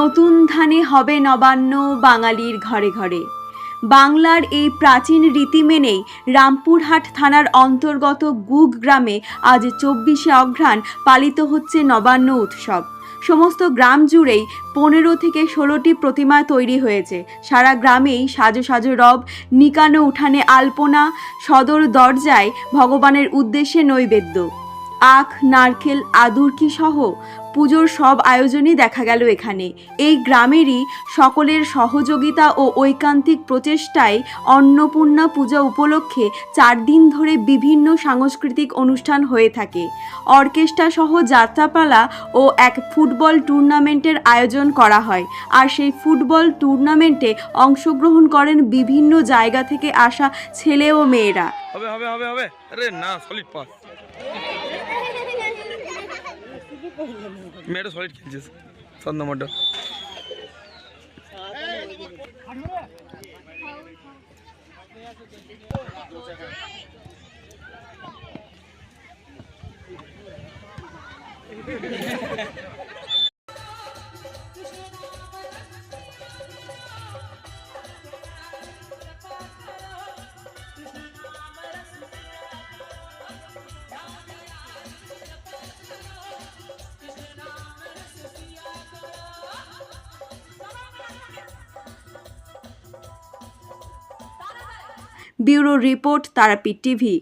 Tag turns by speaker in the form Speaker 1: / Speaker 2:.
Speaker 1: নতুন ধানে হবে নবান্ন বাঙালির ঘরে ঘরে। বাংলার এই প্রাচীন রীতি মেনেই রামপুরহাট থানার অন্তর্গত গুগ গ্রামে আজ চব্বিশে অঘ্রাণ পালিত হচ্ছে নবান্ন উৎসব। সমস্ত গ্রাম জুড়েই পনেরো থেকে ষোলোটি প্রতিমা তৈরি হয়েছে। সারা গ্রামেই সাজো সাজো রব, নিকানো উঠানে আলপনা, সদর দরজায় ভগবানের উদ্দেশ্যে নৈবেদ্য। আখ, নারকেল আদুরকি সহ পুজোর সব আয়োজনই দেখা গেল এখানে। এই গ্রামেরই সকলের সহযোগিতা ও ঐকান্তিক প্রচেষ্টায় অন্নপূর্ণা পূজা উপলক্ষে চার দিন ধরে বিভিন্ন সাংস্কৃতিক অনুষ্ঠান হয়ে থাকে। অর্কেস্ট্রা সহ যাত্রাপালা ও এক ফুটবল টুর্নামেন্টের আয়োজন করা হয়। আর সেই ফুটবল টুর্নামেন্টে অংশগ্রহণ করেন বিভিন্ন জায়গা থেকে আসা ছেলে ও মেয়েরা।
Speaker 2: হবে হবে হবে হবে। না, সলিড পাস। মেয়েটা সলিড খেলছিস সাত নম্বরটা
Speaker 1: Bureau report Tarapith TV